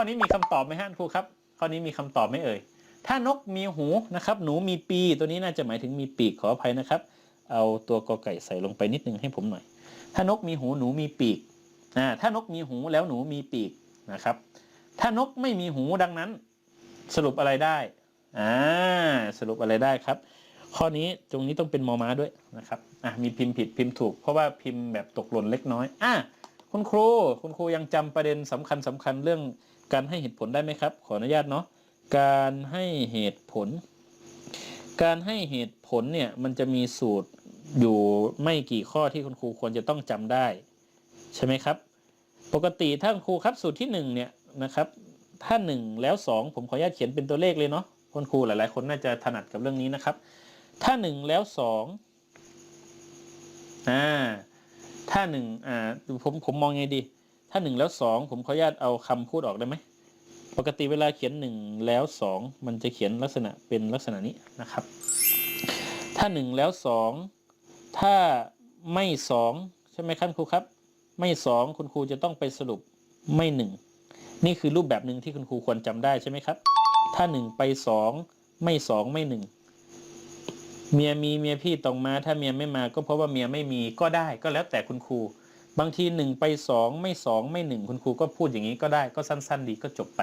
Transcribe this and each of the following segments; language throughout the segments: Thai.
อนี้มีคำตอบไหมฮะครูครับ ข้อนี้มีคำตอบไหมเอ่ย ถ้านกมีหูนะครับ หนูมีปีตัวนี้น่าจะหมายถึงมีปีกขออภัยนะครับ เอาตัวกอไก่ใส่ลงไปนิดนึงให้ผมหน่อย ถ้านกมีหูหนูมีปีกอ่าถ้านกมีหูแล้วหนูมีปีกนะครับ ถ้านกไม่มีหูดังนั้น สรุปอะไรได้อ่าสรุปอะไรได้ครับ ข้อนี้ตรงนี้ต้องเป็นมอม้าด้วยนะครับอะมีพิมพ์ผิดพิมพ์ถูก เพราะว่าพิมพ์แบบตกหล่นเล็กน้อยอะ คุณครูคุณครูยังจำประเด็นสำคัญสำคัญเรื่องการให้เหตุผลได้ไหมครับ ขออนุญาตเนาะการให้เหตุผล การให้เหตุผลเนี่ยมันจะมีสูตรอยู่ไม่กี่ข้อที่คุณครูควรจะต้องจำได้ ใช่ไหมครับ ปกติถ้าคุณครูครับสูตรที่หนึ่งเนี่ยนะครับถ้าหนึ่งแล้วสองผมขออนุญาตเขียนเป็นตัวเลขเลยเนาะคุณครูหลายๆ คนน่าจะถนัดกับเรื่องนี้นะครับ ถ้าหนึ่งแล้วสองอ่า ถ้าหนึ่งอ่าผมผมมองไงดี ถ้าหนึ่งแล้วสองผมขออนุญาตเอาคำพูดออกได้ไหมปกติเวลาเขียนหนึ่งแล้วสองมันจะเขียนลักษณะเป็นลักษณะนี้นะครับ ถ้าหนึ่งแล้วสองถ้าไม่สองใช่ไหมครับครูครับ ไม่สองคุณครูจะต้องไปสรุปไม่หนึ่งนี่คือรูปแบบหนึ่งที่คุณครูควรจำได้ใช่ไหมครับ ถ้าหนึ่งไปสองไม่สองไม่หนึ่ง เมียมีเมียพี่ต้องมา ถ้าเมียไม่มาก็เพราะว่าเมียไม่มีก็ได้ก็แล้วแต่คุณครู บางทีหนึ่งไปสองไม่สองไม่หนึ่งคุณครูก็พูดอย่างนี้ก็ได้ก็สั้น ๆ ดีก็จบไป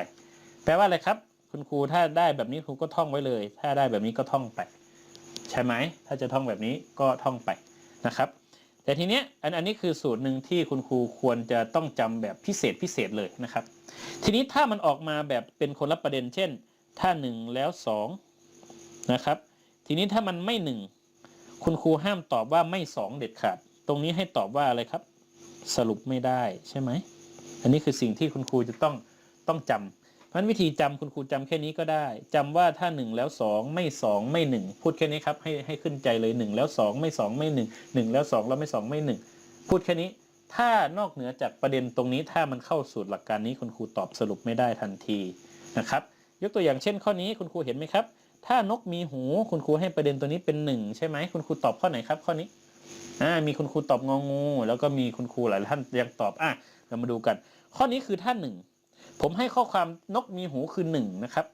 แปลว่าอะไรครับ คุณครูถ้าได้แบบนี้ครูก็ท่องไว้เลย ถ้าได้แบบนี้ก็ท่องไป ใช่ไหมถ้าจะท่องแบบนี้ก็ท่องไปนะครับแต่ทีเนี้ยอันอันนี้คือสูตรหนึ่งที่คุณครูควรจะต้องจำแบบพิเศษพิเศษเลยนะครับ ทีนี้ถ้ามันออกมาแบบเป็นคนละประเด็นเช่น ถ้าหนึ่งแล้วสองนะครับ ทีนี้ถ้ามันไม่หนึ่งคุณครูห้ามตอบว่าไม่สองเด็ดขาด ตรงนี้ให้ตอบว่าอะไรครับ สรุปไม่ได้ใช่ไหม อันนี้คือสิ่งที่คุณครูจะต้องต้องจำเพราะฉะนั้นวิธีจำคุณครูจำแค่นี้ก็ได้จำว่าถ้าหนึ่งแล้วสองไม่สองไม่หนึ่งพูดแค่นี้ครับให้ให้ขึ้นใจเลยหนึ่งแล้วสองไม่สองไม่หนึ่งหนึ่งแล้วสองแล้วไม่สองไม่หนึ่งพูดแค่นี้ ถ้านอกเหนือจากประเด็นตรงนี้ถ้ามันเข้าสูตรหลักการนี้คุณครูตอบสรุปไม่ได้ทันทีนะครับ ยกตัวอย่างเช่นข้อนี้คุณครูเห็นไหมครับ ถ้านกมีหูคุณครูให้ประเด็นตัวนี้เป็นหนึ่งใช่ไหมคุณครูตอบข้อไหนครับข้อนี้อ่ามีคุณครูตอบงองู แล้วก็มีคุณครูหลายท่านยังตอบอะเรามาดูกัน ข้อนี้คือท่าหนึ่งผมให้ข้อความนกมีหูคือหนึ่งนะครับ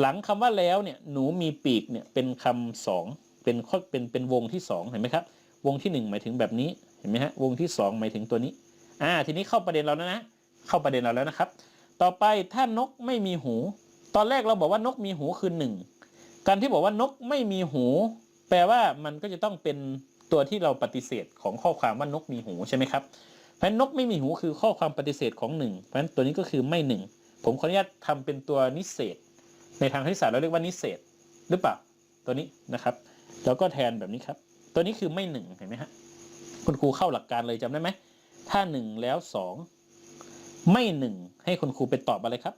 หลังคำว่าแล้วเนี่ยหนูมีปีกเนี่ยเป็นคำสองเป็นข้อเป็นเป็นวงที่สองเห็นไหมครับ วงที่หนึ่งหมายถึงแบบนี้เห็นไหมฮะวงที่สองหมายถึงตัวนี้อ่าทีนี้เข้าประเด็นเราแล้วนะเข้าประเด็นเราแล้วนะครับ ต่อไปถ้านกไม่มีหู ตอนแรกเราบอกว่านกมีหูคือหนึ่ง การที่บอกว่านกไม่มีหู แปลว่ามันก็จะต้องเป็นตัวที่เราปฏิเสธของข้อความว่านกมีหูใช่ไหมครับเพราะนกไม่มีหูคือข้อความปฏิเสธของหนึ่งเพราะฉะนั้นตัวนี้ก็คือไม่หนึ่งผมขออนุญาตทำเป็นตัวนิเศษ ในทางคณิตศาสตร์เราเรียกว่านิเศษหรือเปล่าตัวนี้นะครับ แล้วก็แทนแบบนี้ครับ ตัวนี้คือไม่หนึ่งเห็นไหมฮะคุณครูเข้าหลักการเลยจำได้ไหมถ้าหนึ่งแล้วสองไม่หนึ่งให้คุณครูไปตอบอะไรครับ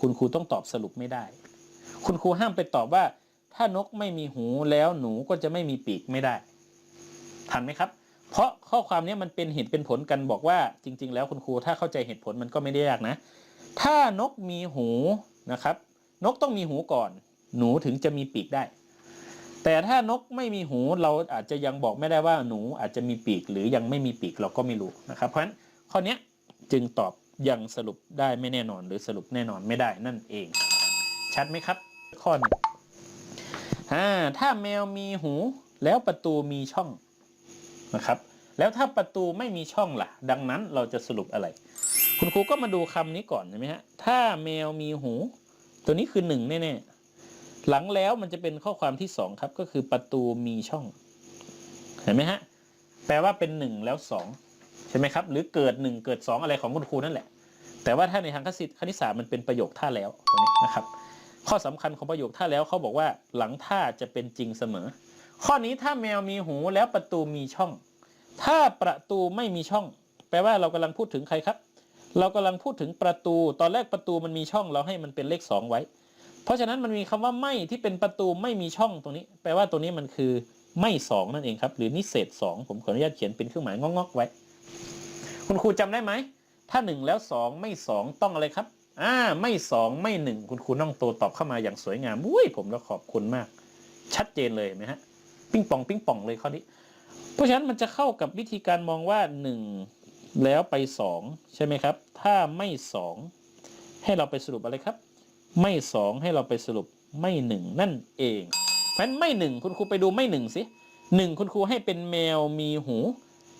คุณครูต้องตอบสรุปไม่ได้ คุณครูห้ามไปตอบว่า ถ้านกไม่มีหูแล้วหนูก็จะไม่มีปีกไม่ได้ ทันไหมครับ เพราะข้อความนี้มันเป็นเหตุเป็นผลกันบอกว่าจริง ๆ แล้วคุณครูถ้าเข้าใจเหตุผลมันก็ไม่ได้ยากนะ ถ้านกมีหูนะครับ นกต้องมีหูก่อน หนูถึงจะมีปีกได้ แต่ถ้านกไม่มีหูเราอาจจะยังบอกไม่ได้ว่าหนูอาจจะมีปีก หรือยังไม่มีปีกเราก็ไม่รู้นะครับเพราะฉะนั้นข้อนี้จึงตอบยังสรุปได้ไม่แน่นอนหรือสรุปแน่นอนไม่ได้นั่นเอง ชัดไหมครับ ข้อหนึ่งอ่าถ้าแมวมีหูแล้วประตูมีช่องนะครับ แล้วถ้าประตูไม่มีช่องล่ะ ดังนั้นเราจะสรุปอะไร คุณครูก็มาดูคำนี้ก่อนใช่ไหมฮะถ้าแมวมีหู ตัวนี้คือหนึ่งแน่ๆหลังแล้วมันจะเป็นข้อความที่สองครับ ก็คือประตูมีช่อง เห็นไหมฮะแปลว่าเป็นหนึ่งแล้วสองใช่ไหมครับ หรือเกิดหนึ่งเกิดสองอะไรของคุณครูนั่นแหละ แต่ว่าถ้าในทางคณิตคณิตศาสตร์มันเป็นประโยคท่าแล้วตรงนี้นะครับ ข้อสำคัญของประโยคท่าแล้วเขาบอกว่าหลังท่าจะเป็นจริงเสมอ ข้อนี้ถ้าแมวมีหูแล้วประตูมีช่อง ถ้าประตูไม่มีช่อง แปลว่าเรากำลังพูดถึงใครครับ เรากำลังพูดถึงประตู ตอนแรกประตูมันมีช่องเราให้มันเป็นเลขสองไว้ เพราะฉะนั้นมันมีคำว่าไม่ที่เป็นประตูไม่มีช่องตรงนี้ แปลว่าตัวนี้มันคือไม่สองนั่นเองครับ หรือนิเศษสองผมขออนุญาตเขียนเป็นเครื่องหมายงอกๆไว้ คุณครูจำได้ไหมถ้าหนึ่งแล้วสองไม่สองต้องอะไรครับ อ่าไม่สองไม่หนึ่งคุณครูน้องโตตอบเข้ามาอย่างสวยงามอุ้ยผมแล้วขอบคุณมาก ชัดเจนเลยไหมฮะปิ้งปองปิ้งปองเลยข้อนี้ เพราะฉะนั้นมันจะเข้ากับวิธีการมองว่าหนึ่งแล้วไปสองใช่ไหมครับ ถ้าไม่สองให้เราไปสรุปอะไรครับ ไม่สองให้เราไปสรุปไม่หนึ่งนั่นเองเพราะฉะนั้นไม่หนึ่งคุณครูไปดูไม่หนึ่งสิหนึ่งคุณครูให้เป็นแมวมีหู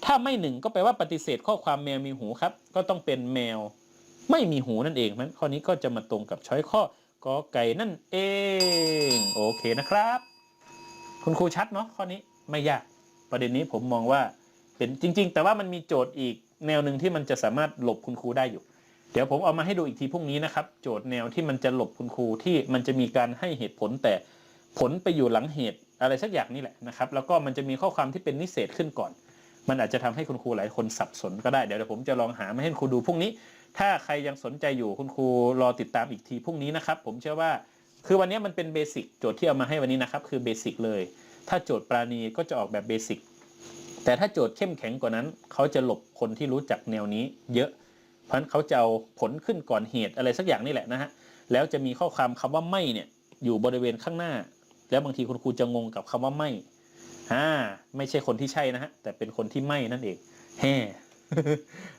ถ้าไม่หนึ่งก็แปลว่าปฏิเสธข้อความแมวมีหูครับ ก็ต้องเป็นแมว ไม่มีหูนั่นเองนั้นข้อนี้ก็จะมาตรงกับช้อยข้อกอไก่นั่นเอง โอเคนะครับ คุณครูชัดเนาะข้อนี้ไม่ยาก ประเด็นนี้ผมมองว่าเป็นจริง ๆ แต่ว่ามันมีโจทย์อีกแนวหนึ่งที่มันจะสามารถหลบคุณครูได้อยู่ เดี๋ยวผมเอามาให้ดูอีกทีพรุ่งนี้นะครับ โจทย์แนวที่มันจะหลบคุณครูที่มันจะมีการให้เหตุผลแต่ผลไปอยู่หลังเหตุอะไรสักอย่างนี่แหละนะครับ แล้วก็มันจะมีข้อความที่เป็นนิเศษขึ้นก่อน มันอาจจะทำให้คุณครูหลายคนสับสนก็ได้เดี๋ยวผมจะลองหามาให้คุณครูดูพรุ่งนี้ ถ้าใครยังสนใจอยู่คุณครูรอติดตามอีกทีพรุ่งนี้นะครับผมเชื่อว่าคือวันนี้มันเป็นเบสิกโจทย์ที่เอามาให้วันนี้นะครับคือเบสิกเลย ถ้าโจทย์ปราณีก็จะออกแบบเบสิกแต่ถ้าโจทย์เข้มแข็งกว่านั้น เขาจะหลบคนที่รู้จักแนวนี้ เยอะ เพราะฉะนั้นเขาจะเอาผลขึ้นก่อนเหตุอะไรสักอย่างนี่แหละนะฮะแล้วจะมีข้อความคำว่าไม่เนี่ยอยู่บริเวณข้างหน้า แล้วบางทีคุณครูจะงงกับคำว่าไม่ อ่าไม่ใช่คนที่ใช่นะฮะแต่เป็นคนที่ไม่นั่นเองแฮ่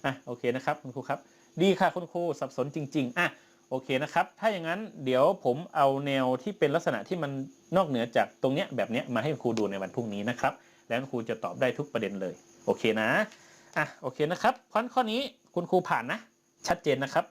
อะโอเคนะครับคุณครูครับ ดีค่ะคุณครูสับสนจริง ๆอะโอเคนะครับ ถ้าอย่างนั้นเดี๋ยวผมเอาแนวที่เป็นลักษณะที่มันนอกเหนือจากตรงเนี้ยแบบเนี้ยมาให้คุณครูดูในวันพรุ่งนี้นะครับ แล้วคุณครูจะตอบได้ทุกประเด็นเลย โอเคนะ อะ โอเคนะครับเพราะฉะนั้นข้อนี้คุณครูผ่านนะ ชัดเจนนะครับ